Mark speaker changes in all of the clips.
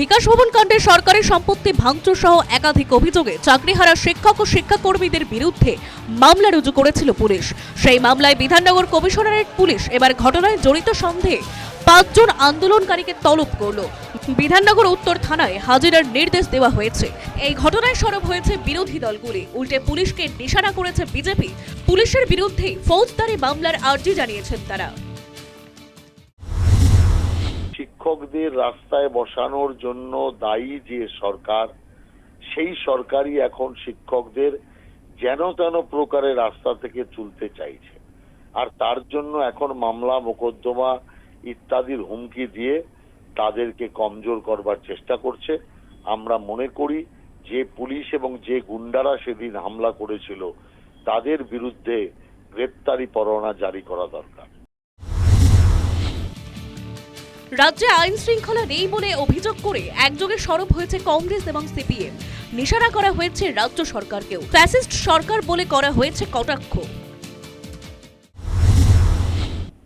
Speaker 1: বিকাশ ভবন কাণ্ডে সরকারি সম্পত্তি ভাঙচুর সহ একাধিক অভিযোগে চাকরিহারা শিক্ষক ও শিক্ষাকর্মীদের বিরুদ্ধে মামলা রুজু করেছিল পুলিশ। সেই মামলায় বিধাননগর কমিশনারেট পুলিশ এবার ঘটনায় জড়িত সন্দেহে পাঁচজন আন্দোলনকারীকে তলব করল। বিধাননগর উত্তর থানায় হাজিরার নির্দেশ দেওয়া হয়েছে। এই ঘটনায় সরব হয়েছে বিরোধী দলগুলি। উল্টে পুলিশকে নিশানা করেছে বিজেপি। পুলিশের বিরুদ্ধে ফৌজদারি মামলার আর্জি জানিয়েছেন তারা।
Speaker 2: শিক্ষকদের রাস্তায় বসানোর জন্য দায়ী যে সরকার, সেই সরকারই এখন শিক্ষকদের যেন তেন প্রকারে রাস্তা থেকে তুলতে চাইছে। আর তার জন্য এখন মামলা, মোকদ্দমা ইত্যাদির হুমকি দিয়ে তাদেরকে কমজোর করবার চেষ্টা করছে। আমরা মনে করি যে পুলিশ এবং যে গুন্ডারা সেদিন হামলা করেছিল, তাদের বিরুদ্ধে গ্রেপ্তারি পরোয়ানা জারি করা দরকার।
Speaker 1: রাজ্যে আইন শৃঙ্খলা নেই বলে অভিযোগ করে একযোগে সরব হয়েছে কংগ্রেস এবং সিপিএম। নিশানা করা হয়েছে রাজ্য সরকারকেও। ফ্যাসিস্ট সরকার বলে করা হয়েছে কটাক্ষ।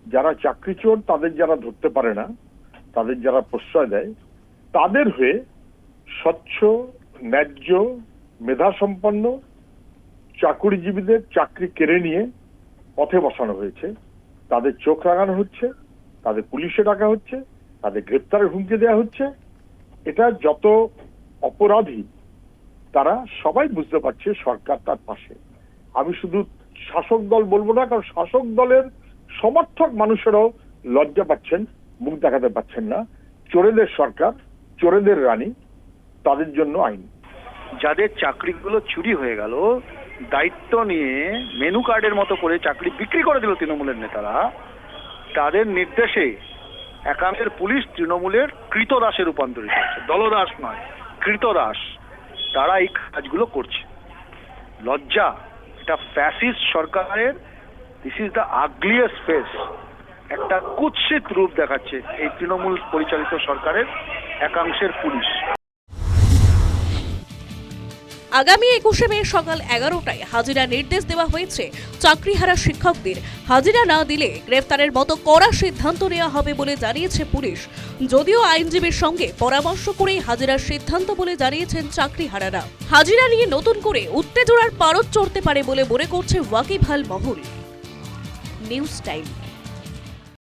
Speaker 3: যারা চাকরি চোর, তাদের যারা ধরতে পারে না, তাদের যারা প্রশ্রয় দেয়, তাদের হয়ে স্বচ্ছ, ন্যায্য, মেধাসম্পন্ন, চাকুরিজীবীদের চাকরি কেড়ে নিয়ে পথে বসানো হয়েছে। তাদের চোখ লাগানো হচ্ছে। তাদের পুলিশে ডাকা হচ্ছে, তাদের গ্রেপ্তারের হুমকি দেওয়া হচ্ছে। এটা যত অপরাধী, তারা সবাই বুঝতে পারছে সরকার তার পাশে। আমি শুধু শাসক দল বলব না, কারণ শাসক দলের সমর্থক মানুষেরাও লজ্জা পাচ্ছেন, মুখ দেখাতে পাচ্ছেন না। চোরেদের সরকার, চোরেদের রানী, তাদের জন্য আইন।
Speaker 4: যাদের চাকরিগুলো চুরি হয়ে গেল, দায়িত্ব নিয়ে মেনু কার্ডের মতো করে চাকরি বিক্রি করে দিল তৃণমূলের নেতারা তাদের নির্দেশে একাংশের পুলিশ তৃণমূলের কৃতদাসে রূপান্তরিত হচ্ছে। দলদাস নয়, কৃতদাস। তারা এই কাজগুলো করছে। লজ্জা, এটা ফ্যাসিস্ট সরকারের this is the ugliest face একটা কুৎসিত রূপ দেখাচ্ছে এই তৃণমূল পরিচালিত সরকারের একাংশের পুলিশ।
Speaker 1: আগামী একুশে মে সকাল এগারোটায় হাজিরা নির্দেশ দেওয়া হয়েছে চাকরিহারা শিক্ষকদের। হাজিরা না দিলে গ্রেফতারের মতো কড়া সিদ্ধান্ত নেওয়া হবে বলে জানিয়েছে পুলিশ। যদিও আইনজীবীর সঙ্গে পরামর্শ করেই হাজিরার সিদ্ধান্ত বলে জানিয়েছেন চাকরিহারারা। হাজিরা নিয়ে নতুন করে উত্তেজনার পারদ চড়তে পারে বলে মনে করছে ওয়াকিবহাল মহল। News time.